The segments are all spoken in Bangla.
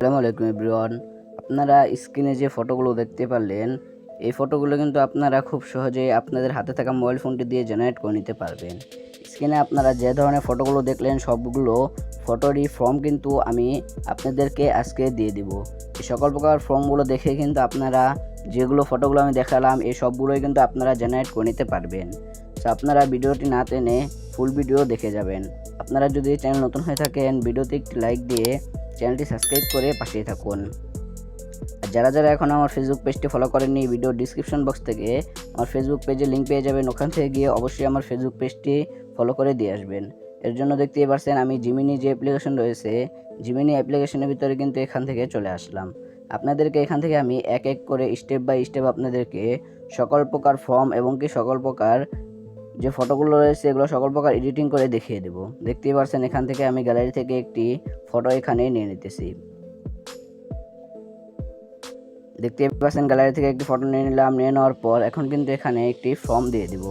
আসসালামু আলাইকুম এভরিওয়ান। আপনারা স্ক্রিনে যে ফটোগুলো দেখতে পারলেন, এই ফটোগুলো কিন্তু আপনারা খুব সহজেই আপনাদের হাতে থাকা মোবাইল ফোনটি দিয়ে জেনারেট করে নিতে পারবেন। স্ক্রিনে আপনারা যে ধরনের ফটোগুলো দেখলেন, সবগুলো ফটোরই ফর্ম কিন্তু আমি আপনাদেরকে আজকে দিয়ে দিব। এই সকল প্রকার ফর্মগুলো দেখে কিন্তু আপনারা যেগুলো ফটোগুলো আমি দেখালাম, এই সবগুলোই কিন্তু আপনারা জেনারেট করে নিতে পারবেন। তো আপনারা ভিডিওটি না টেনে ফুল ভিডিও দেখে যাবেন। আপনারা যদি চ্যানেল নতুন হয়ে থাকেন, ভিডিওতে একটি লাইক দিয়ে চ্যানেলটি সাবস্ক্রাইব করে পাশেই থাকুন। আর যারা যারা এখন আমার ফেসবুক পেজটি ফলো করেননি ভিডিও ডিসক্রিপশন বক্স থেকে আমার ফেসবুক পেজে লিঙ্ক পেয়ে যাবেন। ওখান থেকে গিয়ে অবশ্যই আমার ফেসবুক পেজটি ফলো করে দিয়ে আসবেন। এর জন্য দেখতেই পারছেন আমি জিমিনি যে অ্যাপ্লিকেশন রয়েছে জিমিনি অ্যাপ্লিকেশনের ভিতরে কিন্তু এখান থেকে চলে আসলাম। আপনাদেরকে এখান থেকে আমি এক এক করে স্টেপ বাই স্টেপ আপনাদেরকে সকল প্রকার ফর্ম এবং কি সকল প্রকার যে ফটোগুলো রয়েছে, এগুলো সকল প্রকার এডিটিং করে দেখিয়ে দেবো। দেখতেই পারছেন, এখান থেকে আমি গ্যালারি থেকে একটি ফটো এখানে নিয়ে নিতেছি। দেখতে পাচ্ছেন, গ্যালারি থেকে একটি ফটো নিয়ে নিলাম, নিয়ে নেওয়ার পর এখন কিন্তু এখানে একটি ফর্ম দিয়ে দিব।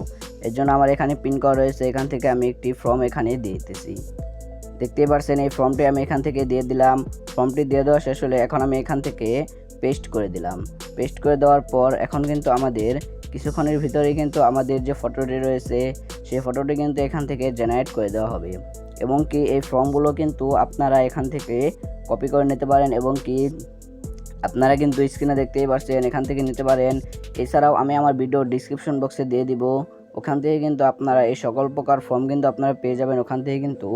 এর জন্য আমার এখানে পিন করা রয়েছে, এখান থেকে আমি একটি ফর্ম এখানে দিয়ে দিতেছি। দেখতেই পারছেন, এই ফর্মটি আমি এখান থেকে দিয়ে দিলাম। ফর্মটি দিয়ে দেওয়া শেষ হলে এখন আমি এখান থেকে পেস্ট করে দিলাম। পেস্ট করে দেওয়ার পর এখন কিন্তু আমাদের কিছুক্ষণের ভিতরেই কিন্তু আমাদের যে ফটোটি রয়েছে, সেই ফটোটি কিন্তু এখান থেকে জেনারেট করে দেওয়া হবে। এবং কি এই ফর্মগুলো কিন্তু আপনারা এখান থেকে কপি করে নিতে পারেন এবং কি আপনারা কিন্তু স্ক্রিনে দেখতেই পাচ্ছেন এখান থেকে নিতে পারেন। এছাড়াও আমি আমার ভিডিও ডিসক্রিপশন বক্সে দিয়ে দিব। ওখান থেকে কিন্তু আপনারা এই সকল প্রকার ফর্ম কিন্তু আপনারা পেয়ে যাবেন। ওখান থেকে কিন্তু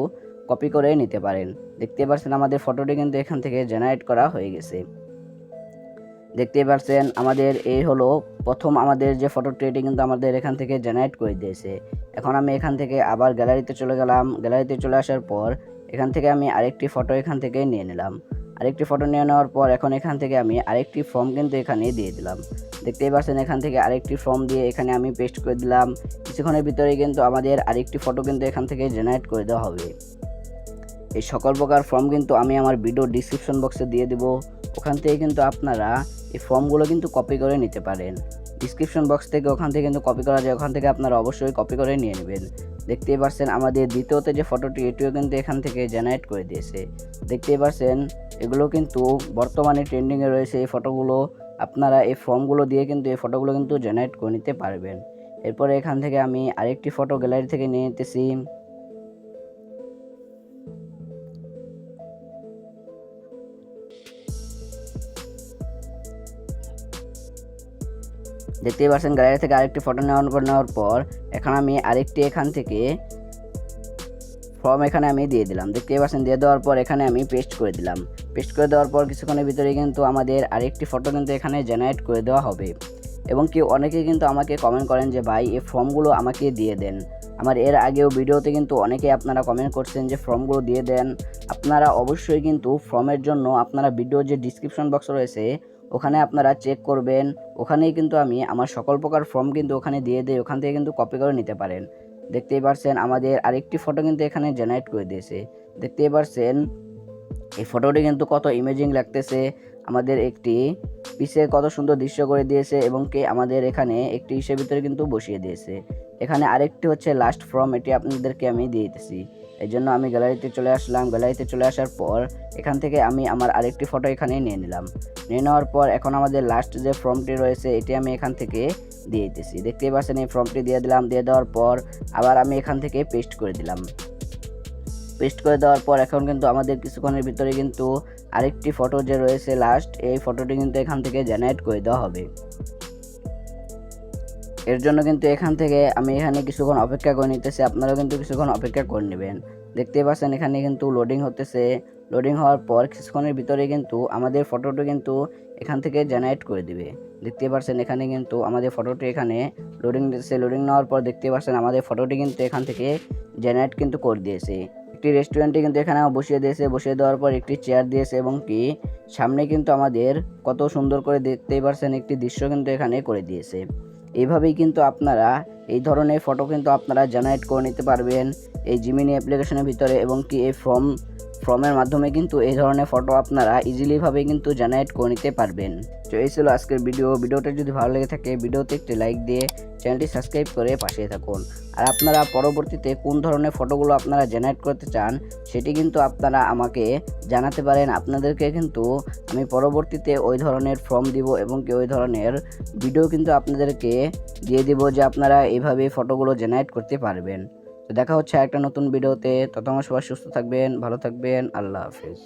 কপি করে নিতে পারেন। দেখতে পাচ্ছেন আমাদের ফটোটি কিন্তু এখান থেকে জেনারেট করা হয়ে গেছে। দেখতেই পাচ্ছেন আমাদের এই হলো প্রথম আমাদের যে ফটো এটি কিন্তু আমাদের এখান থেকে জেনারেট করে দিয়েছে। এখন আমি এখান থেকে আবার গ্যালারিতে চলে গেলাম। গ্যালারিতে চলে আসার পর এখান থেকে আমি আরেকটি ফটো এখান থেকে নিয়ে নিলাম। আরেকটি ফটো নিয়ে নেওয়ার পর এখন এখান থেকে আমি আরেকটি ফর্ম কিন্তু এখানে দিয়ে দিলাম। দেখতেই পাচ্ছেন এখান থেকে আরেকটি ফর্ম দিয়ে এখানে আমি পেস্ট করে দিলাম। কিছুক্ষণের ভিতরে কিন্তু আমাদের আরেকটি ফটো কিন্তু এখান থেকে জেনারেট করে দেওয়া হবে। এই সকল প্রকার ফর্ম কিন্তু আমি আমার ভিডিও ডিসক্রিপশন বক্সে দিয়ে দেবো। ওখান থেকে কিন্তু আপনারা এই ফর্মগুলো কিন্তু কপি করে নিতে পারেন। ডিসক্রিপশন বক্স থেকে ওখান থেকে কিন্তু কপি করা যায়, ওখান থেকে আপনারা অবশ্যই কপি করে নিয়ে নেবেন। দেখতেই পারছেন আমাদের দ্বিতীয়তে যে ফটোটি এটিও কিন্তু এখান থেকে জেনারেট করে দিয়েছে। দেখতেই পারছেন, এগুলো কিন্তু বর্তমানে ট্রেন্ডিংয়ে রয়েছে এই ফটোগুলো আপনারা এই ফর্মগুলো দিয়ে কিন্তু এই ফটোগুলো কিন্তু জেনারেট করে নিতে পারবেন। এরপরে এখান থেকে আমি আরেকটি ফটো গ্যালারি থেকে নিয়ে নিতেছি। দেখতেই পাচ্ছেন গ্যালারি থেকে আরেকটি ফটো নেওয়ার পর নেওয়ার পর এখন আমি আরেকটি এখান থেকে ফর্ম এখানে আমি দিয়ে দিলাম। দেখতেই পাচ্ছেন দিয়ে দেওয়ার পর এখানে আমি পেস্ট করে দিলাম। পেস্ট করে দেওয়ার পর কিছুক্ষণের ভিতরে কিন্তু আমাদের আরেকটি ফটো কিন্তু এখানে জেনারেট করে দেওয়া হবে। এবং কি অনেকে কিন্তু আমাকে কমেন্ট করেন যে, ভাই, এই ফর্মগুলো আমাকে দিয়ে দেন। আমার এর আগেও ভিডিওতে কিন্তু অনেকেই আপনারা কমেন্ট করছেন যে ফর্মগুলো দিয়ে দেন। আপনারা অবশ্যই কিন্তু ফর্মের জন্য আপনারা ভিডিও যে ডিসক্রিপশন বক্স রয়েছে, ওখানে আপনারা চেক করবেন। ওখানেই কিন্তু আমি আমার সকল প্রকার ফর্ম কিন্তু ওখানে দিয়ে দিই ওখান থেকে কিন্তু কপি করে নিতে পারেন। দেখতেই পারছেন আমাদের আরেকটি ফটো কিন্তু এখানে জেনারেট করে দিয়েছে। দেখতেই পারছেন, এই ফটোটি কিন্তু কত ইমেজিং লাগতেছে। আমাদের একটি পিছে কত সুন্দর দৃশ্য করে দিয়েছে এবং কে আমাদের এখানে একটি ইসের ভিতরে কিন্তু বসিয়ে দিয়েছে। এখানে আরেকটি হচ্ছে লাস্ট ফর্ম এটি আপনাদেরকে আমি দিয়ে দিতেছি। এই জন্য আমি গ্যালারিতে চলে আসলাম। গ্যালারিতে চলে আসার পর এখান থেকে আমি আমার আরেকটি ফটো এখানে নিয়ে নিলাম। নিয়ে নেওয়ার পর এখন আমাদের লাস্ট যে ফর্মটি রয়েছে, এটি আমি এখান থেকে দিয়ে দিতেছি। দেখতেই পাচ্ছেন এই ফর্মটি দিয়ে দিলাম। দিয়ে দেওয়ার পর আবার আমি এখান থেকে পেস্ট করে দিলাম। পেস্ট করে দেওয়ার পর এখন কিন্তু আমাদের কিছুক্ষণের ভিতরে কিন্তু আরেকটি ফটো যে রয়েছে লাস্ট এই ফটোটি কিন্তু এখান থেকে জেনারেট করে দেওয়া হবে। এর জন্য কিন্তু এখান থেকে আমি এখানে কিছুক্ষণ অপেক্ষা করে নিতেছি, আপনারাও কিন্তু কিছুক্ষণ অপেক্ষা করে নেবেন। দেখতে পাচ্ছেন এখানে কিন্তু লোডিং হতেছে। লোডিং হওয়ার পর কিছুক্ষণের ভিতরে কিন্তু আমাদের ফটোটি কিন্তু এখান থেকে জেনারেট করে দিবে। দেখতে পাচ্ছেন এখানে কিন্তু আমাদের ফটোটি এখানে লোডিং দিচ্ছে লোডিং নেওয়ার পর দেখতে পাচ্ছেন আমাদের ফটোটি কিন্তু এখান থেকে জেনারেট কিন্তু করে দিয়েছে। একটি রেস্টুরেন্টে কিন্তু এখানে বসিয়ে দিয়েছে। বসিয়ে দেওয়ার পর একটি চেয়ার দিয়েছে এবং কি, সামনে কিন্তু আমাদের কত সুন্দর করে দেখতেই পারছেন একটি দৃশ্য কিন্তু এখানে করে দিয়েছে। এইভাবেই কিন্তু আপনারা এই ধরনের ফটো কিন্তু আপনারা জেনারেট করে নিতে পারবেন এই জিমিনি অ্যাপ্লিকেশনের ভিতরে এবং কি এই ফর্ম ফর্মের মাধ্যমে কিন্তু এই ধরনের ফটো আপনারা ইজিলিভাবে কিন্তু জেনারেট করে নিতে পারবেন। তো এই ছিল আজকের ভিডিও ভিডিওটা যদি ভালো লেগে থাকে, ভিডিওতে একটি লাইক দিয়ে চ্যানেলটি সাবস্ক্রাইব করে পাশে থাকুন। আর আপনারা পরবর্তীতে কোন ধরনের ফটোগুলো আপনারা জেনারেট করতে চান, সেটি কিন্তু আপনারা আমাকে জানাতে পারেন। আপনাদেরকে কিন্তু আমি পরবর্তীতে ওই ধরনের ফর্ম দিব এবং কি ওই ধরনের ভিডিও কিন্তু আপনাদেরকে দিয়ে দিব যে আপনারা এইভাবে ফটোগুলো জেনারেট করতে পারবেন। দেখা হচ্ছে একটা নতুন ভিডিওতে। তত আমার সবাই সুস্থ থাকবেন ভালো থাকবেন। আল্লাহ হাফিজ।